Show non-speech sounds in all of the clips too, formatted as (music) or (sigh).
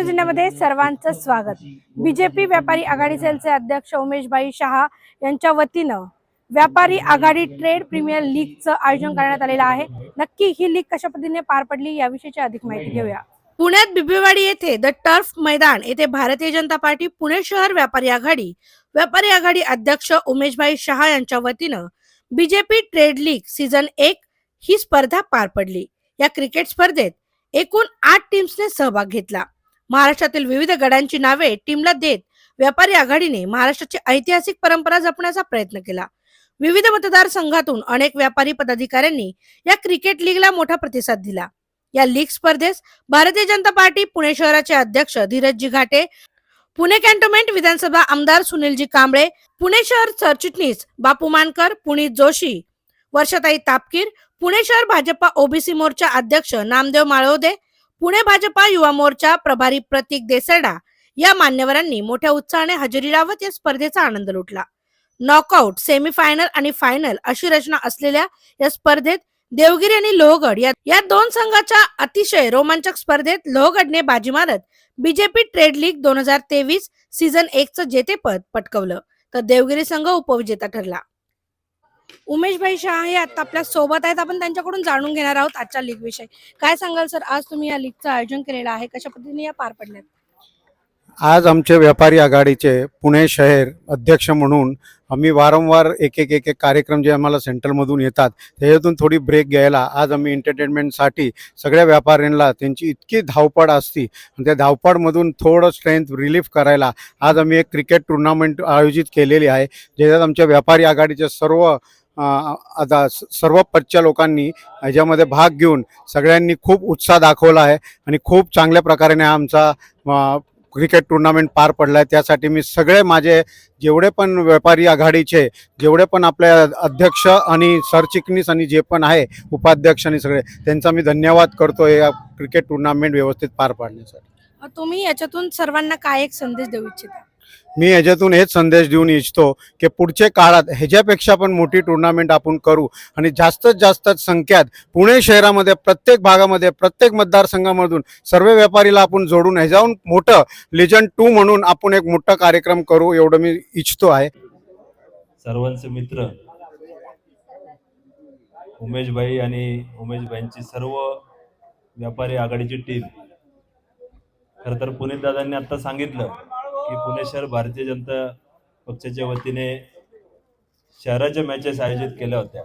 News जिल्ह्यामध्ये सर्वांचं स्वागत. बीजेपी व्यापारी आघाडी सेलचे अध्यक्ष उमेशभाई शहा यांच्या वतीनं व्यापारी आघाडी ट्रेड प्रीमियर लीगचं आयोजन करण्यात आलेलं आहे. नक्की ही लीग कशा पद्धतीने पार पडली याविषयीची अधिक माहिती घेऊया. पुण्यात बिबेवाडी येथे द टर्फ मैदान येथे भारतीय जनता पार्टी पुणे शहर व्यापारी आघाडी व्यापारी आघाडी अध्यक्ष उमेशभाई शहा यांच्या वतीनं बीजेपी ट्रेड लीग सीझन एक ही स्पर्धा पार पडली. या क्रिकेट स्पर्धेत एकूण आठ टीम्सने सहभाग घेतला. महाराष्ट्रातील विविध गडांची नावे टीमला देत व्यापारी आघाडीने महाराष्ट्राची ऐतिहासिक परंपरा जपण्याचा प्रयत्न केला. विविध मतदारसंघातून अनेक व्यापारी पदाधिकाऱ्यांनी या क्रिकेट लीगला मोठा प्रतिसाद दिला. या लीग स्पर्धेस भारतीय जनता पार्टी पुणे शहराचे अध्यक्ष धीरजजी घाटे पुणे कॅन्टोन्मेंट विधानसभा आमदार सुनीलजी कांबळे पुणे शहर सरचिटणीस बापू मानकर पुनीत जोशी वर्षाताई तापकीर पुणे शहर भाजपा ओबीसी मोर्चा अध्यक्ष नामदेव माळवदे पुणे भाजपा युवा मोर्चा प्रभारी प्रतीक देसरडा या मान्यवरांनी मोठ्या उत्साहाने हजेरी लावत या स्पर्धेचा आनंद लुटला. नॉकआउट सेमीफायनल आणि फायनल अशी रचना असलेल्या या स्पर्धेत देवगिरी आणि लोहगड या या दोन संघाच्या अतिशय रोमांचक स्पर्धेत लोहगडने बाजी मारत बीजेपी ट्रेड लीग दोन हजार तेवीस सीझन एक च जेतेपद पटकवलं. तर देवगिरी संघ उपविजेता ठरला. उमेशभाई शहा हे आता आपल्यासोबत आहेत. आपण त्यांच्याकडून जाणून घेणार आहोत आजच्या लीग विषयी. काय सांगाल सर? आज तुम्ही या लीगचं आयोजन केलेलं आहे. कशा पद्धतीने या पार पडल्यात? आज आमचे व्यापारी आघाडीचे पुणे शहर अध्यक्ष म्हणून आम्ही वारंवार एक एक एक एक कार्यक्रम जे आम्हाला सेंट्रलमधून येतात त्याच्यातून थोडी ब्रेक घ्यायला आज आम्ही एंटरटेनमेंटसाठी सगळ्या व्यापाऱ्यांना त्यांची इतकी धावपळ असती. आणि त्या धावपळमधून थोडं स्ट्रेंथ रिलीफ करायला आज आम्ही एक क्रिकेट टुर्नामेंट आयोजित केलेली आहे. ज्याच्यात आमच्या व्यापारी आघाडीचे सर्व आता स- सर्व पच्च्या लोकांनी ह्याच्यामध्ये भाग घेऊन सगळ्यांनी खूप उत्साह दाखवला आहे आणि खूप चांगल्या प्रकारे आमचा क्रिकेट टुर्नामेंट पार पडला आहे त्यासाठी मी सगळे माझे जेवढे पण व्यापारी आघाडीचे जेवढे पण आपले अध्यक्ष आणि सरचिटणीस आणि जे पण आहे उपाध्यक्ष आणि सगळे त्यांचा मी धन्यवाद करतो या क्रिकेट टुर्नामेंट व्यवस्थित पार पाडण्यासाठी. तुम्ही याच्यातून सर्वांना काय एक संदेश देऊ इच्छिता? मी ह्याच्यातून हेच संदेश देऊन इच्छितो की पुढच्या काळात ह्याच्यापेक्षा पण मोठी टुर्नामेंट आपण करू. आणि जास्तीत जास्त संख्यात पुणे शहरामध्ये प्रत्येक भागामध्ये प्रत्येक मतदारसंघामधून सर्व व्यापारीला आपण जोडून ह्याच्याहून मोठं लेजंड टू म्हणून आपण एक मोठा कार्यक्रम करू एवढं मी इच्छितो आहे. सर्वांचे मित्र उमेशभाई आणि उमेशभाईंची सर्व व्यापारी आघाडीची टीम खरं तर पुणे दादांनी आता सांगितलं की पुणे शहर भारतीय जनता पक्षाच्या वतीने शहराच्या मॅचेस आयोजित केल्या होत्या.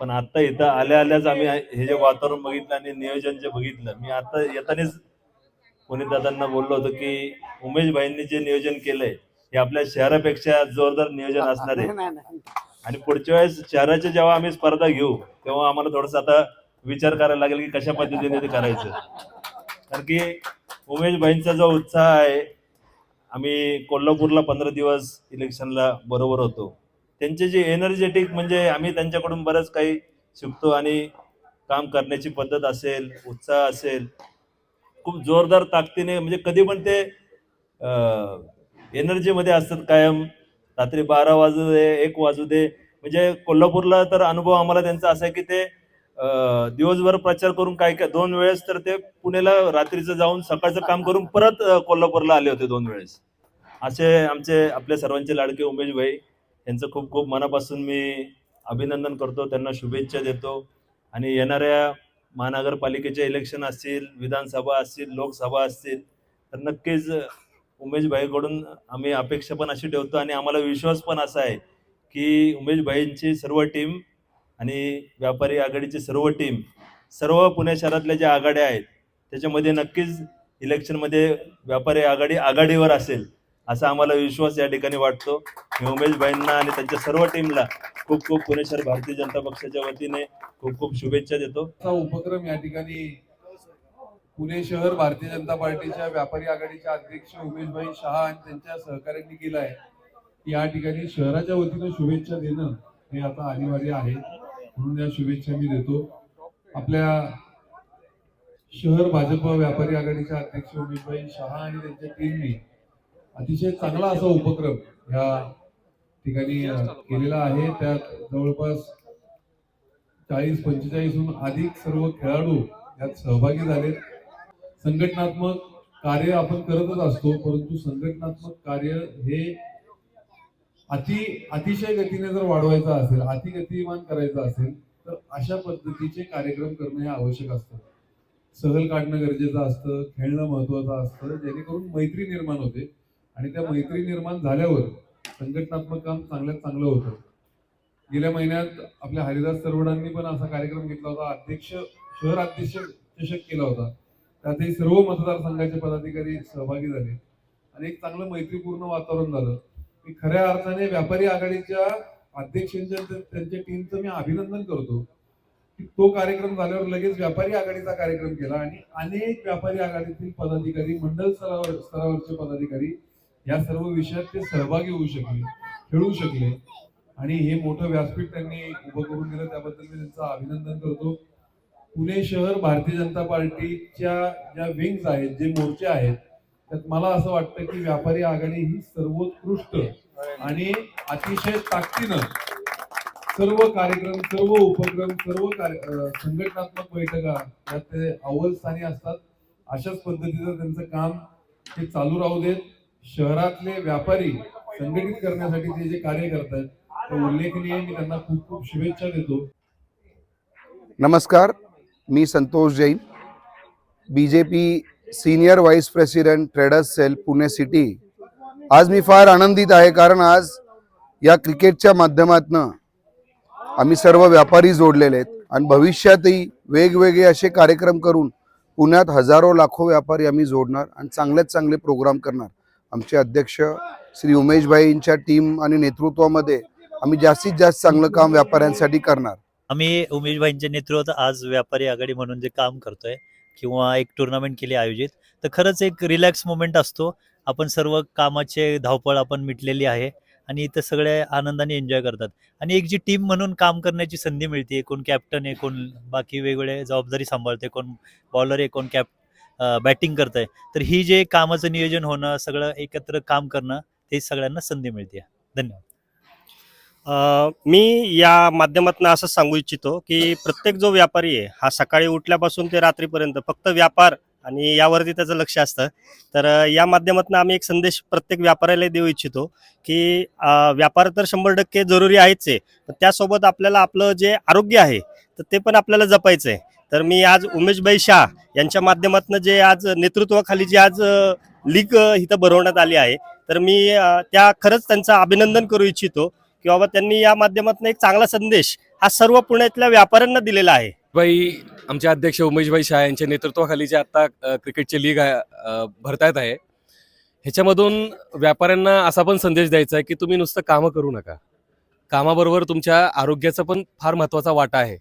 पण आता इथं आल्या आल्याच आम्ही हे जे वातावरण बघितलं आणि नियोजन जे बघितलं मी आता येतानाच पुणे दादांना बोललो होतो की उमेशभाईंनी जे नियोजन केलंय हे आपल्या शहरापेक्षा जोरदार नियोजन असणार आहे. आणि पुढच्या वेळेस शहराच्या जेव्हा आम्ही स्पर्धा घेऊ तेव्हा आम्हाला थोडस आता विचार करायला लागेल की कशा पद्धतीने ते करायचं. कारण की उमेश भाईंचा जो उत्साह आहे आम्ही कोल्हापूरला पंधरा दिवस इलेक्शनला बरोबर होतो. त्यांचे जे एनर्जेटिक म्हणजे आम्ही त्यांच्याकडून बरंच काही शिकतो आणि काम करण्याची पद्धत असेल उत्साह असेल खूप जोरदार ताकदीने म्हणजे कधी पण ते एनर्जीमध्ये असतात कायम. रात्री बारा वाजू दे एक वाजू दे. म्हणजे कोल्हापूरला तर अनुभव आम्हाला त्यांचा असा आहे की ते दिवसभर प्रचार करून काय काय दोन वेळेस तर ते पुण्याला रात्रीचं जाऊन सकाळचं काम करून परत कोल्हापूरला आले होते दोन वेळेस. असे आमचे आपल्या सर्वांचे लाडके उमेश भाई यांचं खूप खूप मनापासून मी अभिनंदन करतो. त्यांना शुभेच्छा देतो. आणि येणाऱ्या महानगरपालिकेचे इलेक्शन असतील विधानसभा असतील लोकसभा असतील तर नक्कीच उमेश भाईकडून आम्ही अपेक्षा पण अशी ठेवतो. आणि आम्हाला विश्वास पण असा आहे की उमेश भाईंची सर्व टीम आणि व्यापारी आघाडीची सर्व टीम सर्व पुणे शहरातल्या ज्या आघाड्या आहेत त्याच्यामध्ये नक्कीच इलेक्शनमध्ये व्यापारी आघाडी आघाडीवर असेल असा आम्हाला विश्वास या ठिकाणी वाटतो. मी उमेशभाईंना आणि त्यांच्या सर्व टीमला खूप खूप पुणे शहर भारतीय जनता पक्षाच्या वतीने खूप खूप शुभेच्छा देतो. उपक्रम या ठिकाणी पुणे शहर भारतीय जनता पार्टीच्या व्यापारी आघाडीच्या अध्यक्ष उमेशभाई शहा आणि त्यांच्या सहकाऱ्यांनी केलं आहे. या ठिकाणी शहराच्या वतीनं शुभेच्छा देणं हे आता अनिवार्य आहे. म्हणून या शुभेच्छा मी देतो. आपल्या शहर भाजप व्यापारी आघाडीचे अध्यक्ष उमेशभाई शहा आणि त्यांच्या टीमने अतिशय चांगला असा उपक्रम या ठिकाणी केलेला आहे. त्यात जवळपास चाळीस पंचेचाळीसहून अधिक सर्व खेळाडू यात सहभागी झाले संघटनात्मक कार्य आपण करतच असतो परंतु संघटनात्मक कार्य हे अति अतिशय गतीने जर वाढवायचा असेल अति गतिमान करायचा असेल तर अशा पद्धतीचे कार्यक्रम करणं हे आवश्यक असतं. सहल काढणं गरजेचं असतं खेळणं महत्वाचं असतं जेणेकरून मैत्री निर्माण होते. आणि त्या मैत्री निर्माण झाल्यावर संघटनात्मक काम चांगल्यात चांगलं होतं. गेल्या महिन्यात आपल्या हरिदास सरवडांनी पण असा कार्यक्रम घेतला होता. अध्यक्ष शहर अध्यक्ष चषक केला होता. त्यातही सर्व मतदारसंघाचे पदाधिकारी सहभागी झाले. आणि एक चांगलं मैत्रीपूर्ण वातावरण झालं. मी खऱ्या अर्थाने व्यापारी आघाडीच्या अध्यक्षांच्या त्यांच्या टीमचं मी अभिनंदन करतो की तो कार्यक्रम झाल्यावर लगेच व्यापारी आघाडीचा कार्यक्रम केला आणि अनेक व्यापारी आघाडीतील पदाधिकारी मंडल स्तरावर स्तरावरचे पदाधिकारी या सर्व विषयात ते सहभागी होऊ शकले खेळू शकले. आणि हे मोठं व्यासपीठ त्यांनी उभं करून दिलं त्याबद्दल मी त्यांचं अभिनंदन करतो. पुणे शहर भारतीय जनता पार्टीच्या ज्या विंग्स आहेत जे मोर्चे आहेत त्यात मला असं वाटतं की व्यापारी आघाडी ही सर्वोत्कृष्ट आणि अतिशय ताकदीनं सर्व कार्यक्रम सर्व उपक्रम सर्व कार्य- संघटनात्मक बैठका यात ते अव्वल स्थानी असतात. अशाच पद्धतीचं त्यांचं काम ते चालू राहू देत. शहरातले व्यापारी संघटित करण्यासाठी ते जे कार्य करतात ते उल्लेखनीय मी त्यांना खूप खूप शुभेच्छा देतो. नमस्कार मी Santosh Jain. B J P senior vice president traders cell Pune city. आज मी फार आनंदित आहे कारण आज या क्रिकेटच्या माध्यमातनं आम्ही सर्व व्यापारी जोडलेले आहेत. आणि भविष्यातही वेगवेगळे असे कार्यक्रम करून पुण्यात हजारो लाखो व्यापारी आम्ही जोडणार आणि चांगल्यात चांगले प्रोग्राम करणार. आमचे अध्यक्ष श्री उमेशभाईंच्या टीम आणि नेतृत्वामध्ये आम्ही जास्तीत जास्त चांगलं काम व्यापाऱ्यांसाठी करणार. आम्ही उमेशभाईंचे नेतृत्वात आज व्यापारी आघाडी म्हणून जे काम करतोय किंवा एक टुर्नामेंट केली आयोजित तर खरंच एक रिलॅक्स मोमेंट असतो. आपण सर्व कामाचे धावपळ आपण मिटलेली आहे आणि इथं सगळे आनंदाने एन्जॉय करतात. आणि एक जी टीम म्हणून काम करण्याची संधी मिळते कोण कॅप्टन आहे कोण बाकी वेगवेगळे जबाबदारी सांभाळते कोण बॉलर आहे कोण कॅप बॅटिंग करत आहे तर ही जे कामाचं नियोजन होणं सगळं एकत्र काम करणं ते सगळ्यांना संधी मिळते. धन्यवाद. मी या माध्यमातून असं सांगू इच्छितो की प्रत्येक जो व्यापारी आहे हा सकाळी उठल्यापासून ते रात्रीपर्यंत फक्त व्यापार आणि यावरती त्याचं लक्ष असतं. तर या माध्यमातून आम्ही एक संदेश प्रत्येक व्यापाऱ्याला देऊ इच्छितो की व्यापार तर शंभर टक्के जरुरी आहेच आहे पण त्यासोबत आपल्याला आपलं जे आरोग्य आहे तर ते पण आपल्याला जपायचं आहे तर मी आज उमेशभाई शाह यांच्या माध्यमातून जे आज नेतृत्वाखाली जी आज लीग इथं भरवण्यात आली आहे तर मी त्या खरंच त्यांचं अभिनंदन करू इच्छितो. की बाबा त्यांनी या माध्यमातून एक चांगला संदेश हा सर्व पुण्यातल्या व्यापाऱ्यांना दिलेला आहे. बाई आमचे अध्यक्ष उमेशभाई शाह यांच्या नेतृत्वाखाली जे आता क्रिकेटचे क्रिकेटची लीग आहे, भरतायत आहे ह्याच्यामधून व्यापाऱ्यांना असा पण संदेश द्यायचा आहे की तुम्ही नुसतं कामं करू नका. कामाबरोबर तुमच्या आरोग्याचा पण फार महत्त्वाचा वाटा आहे.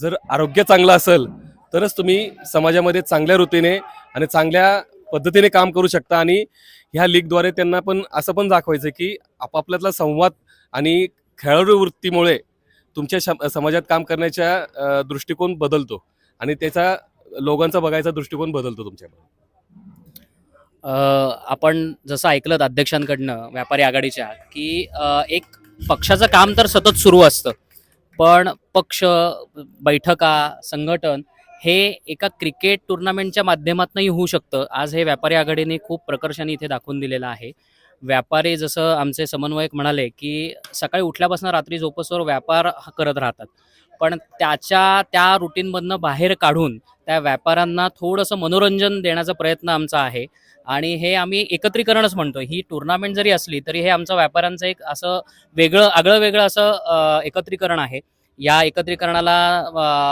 जर आरोग्य चांगलं असेल तरच तुम्ही समाजामध्ये चांगल्या ऋतीने आणि चांगल्या पद्धतीने काम करू शकता आणि ह्या लीगद्वारे त्यांना पण असं पण दाखवायचं की आपापल्यातला संवाद आणि खेळाडू वृत्तीमुळे तुमच्या समाजात काम करण्याच्या दृष्टिकोन बदलतो. आणि त्याचा लोकांचा बघायचा दृष्टिकोन बदलतो तुमच्यामध्ये. आपण जसं ऐकलं अध्यक्षांकडनं व्यापारी आघाडीच्या की एक पक्षाचं काम तर सतत सुरू असतं. पण पक्ष बैठका संघटन हे एका क्रिकेट टुर्नामेंटच्या माध्यमातूनही होऊ शकतं. आज हे व्यापारी आघाडीने खूप प्रकर्षाने इथे दाखवून दिलेलं आहे. व्यापारी जसं आमचे समन्वयक म्हणाले की सकाळी उठल्यापासून रात्री झोपसवर व्यापार करत राहतात. पण त्याच्या त्या रुटीनमधनं बाहेर काढून त्या व्यापाऱ्यांना थोडंसं मनोरंजन देण्याचा प्रयत्न आमचा आहे. आणि हे आम्ही एकत्रीकरणच म्हणतो ही टुर्नामेंट जरी असली तरी हे आमचं व्यापाऱ्यांचं एक असं वेगळं आगळं वेगळं असं एकत्रीकरण आहे. या एकत्रीकरणाला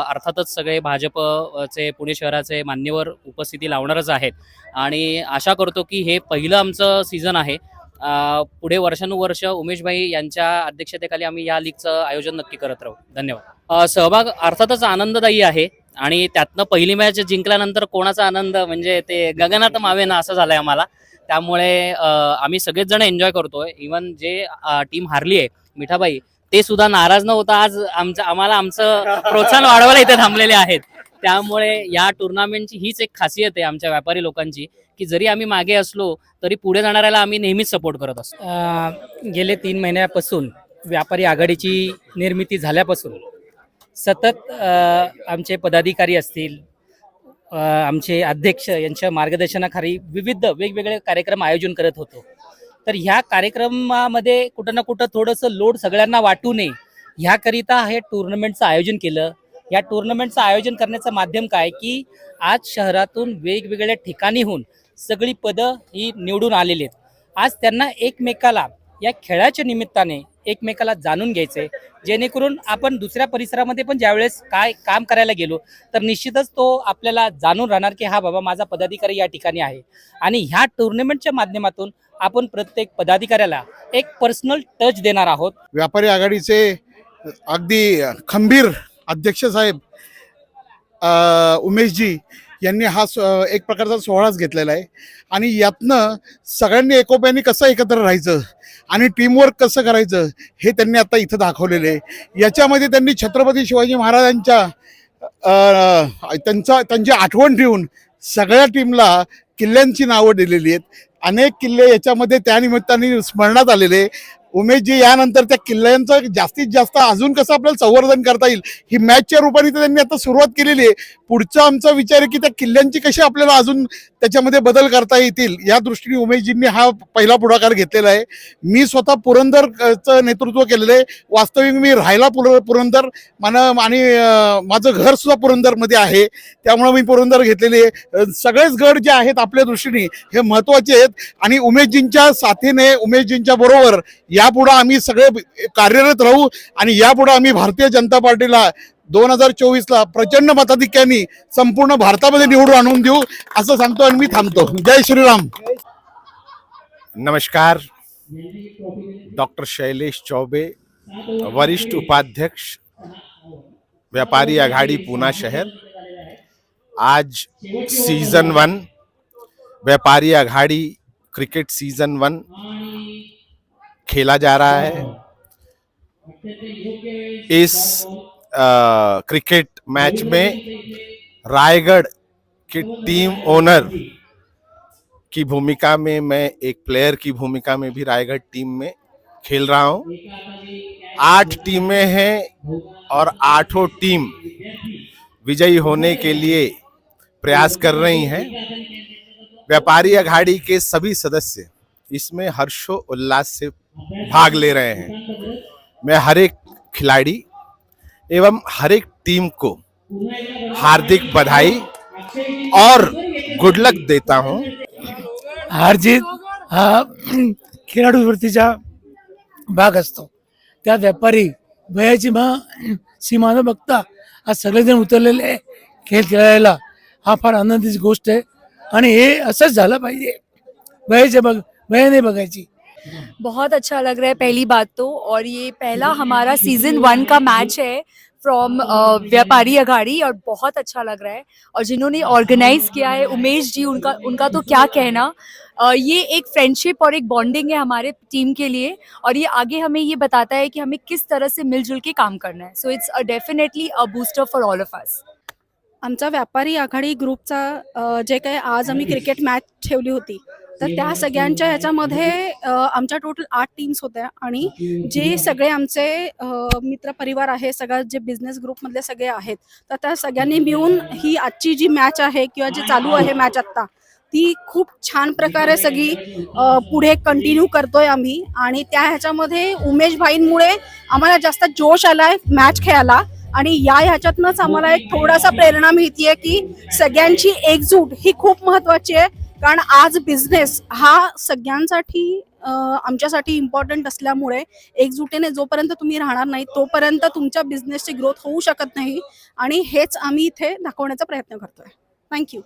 अर्थातच सगळे भाजपचे पुणे शहराचे मान्यवर उपस्थिती लावणारच आहेत. आणि आशा करतो की हे पहिलं आमचं सीझन आहे. पुढे वर्षानुवर्ष उमेशभाई यांच्या अध्यक्षतेखाली आम्ही या लीगचं आयोजन नक्की करत राहू. धन्यवाद. सहभाग अर्थातच आनंददायी आहे आणि त्यातनं पहिली मॅच जिंकल्यानंतर कोणाचा आनंद? म्हणजे ते गगनात मावेना असं झालंय आम्हाला. त्यामुळे आम्ही सगळेच जण एन्जॉय करतोय. इवन जे टीम हारली आहे मिठाबाई ते सुद्धा नाराज न होता आज आमचं आम्हाला आमचं प्रोत्साहन वाढवायला इथे थांबलेले आहेत. त्यामुळे या टुर्नामेंटची हीच एक खासियत आहे आमच्या व्यापारी लोकांची की जरी आम्ही मागे असलो तरी पुढे जाणाऱ्याला आम्ही नेहमीच सपोर्ट करत असतो. गेले तीन महिन्यापासून व्यापारी आघाडीची निर्मिती झाल्यापासून सतत आमचे पदाधिकारी असतील आमचे अध्यक्ष यांच्या मार्गदर्शनाखाली विविध वेगवेगळे कार्यक्रम आयोजन करत होतो. तर ह्या कार्यक्रमामध्ये कुठं ना कुठं थोडंसं लोड सगळ्यांना वाटू नये ह्याकरिता हे टुर्नामेंटचं आयोजन केलं. या टुर्नामेंटचं आयोजन करण्याचं माध्यम काय? की आज शहरातून वेगवेगळ्या ठिकाणीहून सगळी पदं ही निवडून आलेली आहेत. आज त्यांना एकमेकाला या खेळाच्या निमित्ताने एकमेकाला जाणून घ्यायचे जेणेकरून आपण दुसऱ्या परिसरामध्ये पण ज्यावेळेस काय काम करायला गेलो तर निश्चितच तो आपल्याला जाणून राहणार की हा बाबा माझा पदाधिकारी या ठिकाणी आहे. आणि ह्या टुर्नामेंटच्या माध्यमातून आपण प्रत्येक पदाधिकाऱ्याला एक पर्सनल टच देणार आहोत. व्यापारी आघाडीचे अगदी खंबीर अध्यक्ष साहेब उमेशजी यांनी हा एक प्रकारचा सोहळाच घेतलेला आहे. आणि यातनं सगळ्यांनी एकोप्याने कसं एकत्र राहायचं आणि टीमवर्क कसं करायचं हे त्यांनी आता इथं दाखवलेलं आहे. याच्यामध्ये त्यांनी छत्रपती शिवाजी महाराजांच्या त्यांचा त्यांची आठवण ठेवून सगळ्या टीमला किल्ल्यांची नावं दिलेली आहेत. अनेक किल्ले याच्यामध्ये त्यानिमित्ताने स्मरणात आलेले उमेशजी यानंतर त्या किल्ल्यांचं जास्तीत जास्त अजून कसं आपल्याला संवर्धन करता येईल ही मॅचच्या रूपाने तर त्यांनी आता सुरुवात केलेली आहे. पुढचा आमचा विचार आहे की त्या किल्ल्यांची कशी आपल्याला अजून त्याच्यामध्ये बदल करता येतील या दृष्टीने उमेशजींनी हा पहिला पुढाकार घेतलेला आहे. मी स्वतः पुरंदरचं नेतृत्व केलेलं आहे. वास्तविक मी राहायला पुर पुरंदर मला आणि माझं घर सुद्धा पुरंदरमध्ये आहे. त्यामुळे मी पुरंदर घेतलेले आहे. सगळेच गड जे आहेत आपल्या दृष्टीने हे महत्त्वाचे आहेत. आणि उमेशजींच्या साथीने उमेशजींच्या बरोबर यापुढं आम्ही सगळे कार्यरत राहू आणि यापुढं आम्ही भारतीय जनता पार्टीला दोन हजार चोवीसला प्रचंड मताधिक्याने संपूर्ण भारतामध्ये निवडून आणून देऊ असं सांगतो आणि मी थांबतो. जय श्रीराम. नमस्कार. डॉक्टर शैलेश चौबे वरिष्ठ उपाध्यक्ष व्यापारी आघाड़ी पुणा शहर. आज सीजन वन व्यापारी आघाड़ी क्रिकेट सीजन वन खेला जा रहा है। इस अ, क्रिकेट मैच में रायगढ़ की टीम ओनर की भूमिका में मैं एक प्लेयर की भूमिका में भी रायगढ़ टीम में खेल रहा हूँ। आठ टीमें हैं और आठों टीम विजयी होने के लिए प्रयास कर रही हैं। व्यापारी अघाड़ी के सभी सदस्य इसमें हर्षो उल्लास से भाग ले रहे हैं। मैं हर एक खिलाड़ी एवं हर एक टीम को हार्दिक बधाई और गुड लक देता हूँ। हार जीत हा खेळाडूवरतीचा भाग असतो। त्या व्यापारी वयाची मा, सीमा न बघता आज सगळेजण उतरलेले खेळ खेळायला हा फार आनंदीची गोष्ट आहे. आणि हे असंच झालं पाहिजे. वयाचे बघ वयाने बघायची बहुत अच्छा लग रहा है पहली बात तो और ये पहला हमारा सीज़न वन का मैच है फ्रॉम व्यापारी अघाड़ी और बहुत अच्छा लग रहा है। और जिन्होंने ऑर्गेनाइज किया है उमेश जी उनका उनका तो क्या कहना? ये एक फ्रेंडशिप और एक बॉन्डिंग है हमारे टीम के लिए और ये आगे हमें ये बताता है कि हमें किस तरह से मिलजुल के काम करना है। So it's definitely a booster for all of us आमचा व्यापारी आघाडी ग्रुपचा जे काही आज आम्ही (laughs) क्रिकेट मॅच ठेवली होती. तर त्या सगळ्यांच्या ह्याच्यामध्ये आमच्या टोटल आठ टीम्स होत्या आणि जे सगळे आमचे अ, मित्र परिवार आहे सगळं जे बिझनेस ग्रुपमधले सगळे आहेत तर त्या सगळ्यांनी मिळून ही आजची जी मॅच आहे किंवा जी चालू आहे मॅच आत्ता ती खूप छान प्रकारे सगळी पुढे कंटिन्यू करतोय आम्ही आणि त्या ह्याच्यामध्ये उमेश भाईंमुळे आम्हाला जास्त जोश आलाय मॅच खेळायला आणि या ह्याच्यातनंच आम्हाला एक थोडासा प्रेरणा मिळतीये की सगळ्यांची एकजूट ही खूप महत्वाची आहे. कारण आज बिझनेस हा सगळ्यांसाठी आमच्यासाठी इम्पॉर्टंट असल्यामुळे एकजुटीने जोपर्यंत तुम्ही राहणार नाही तोपर्यंत तुमच्या बिझनेसची ग्रोथ होऊ शकत नाही. आणि हेच आम्ही इथे दाखवण्याचा प्रयत्न करतोय. थँक्यू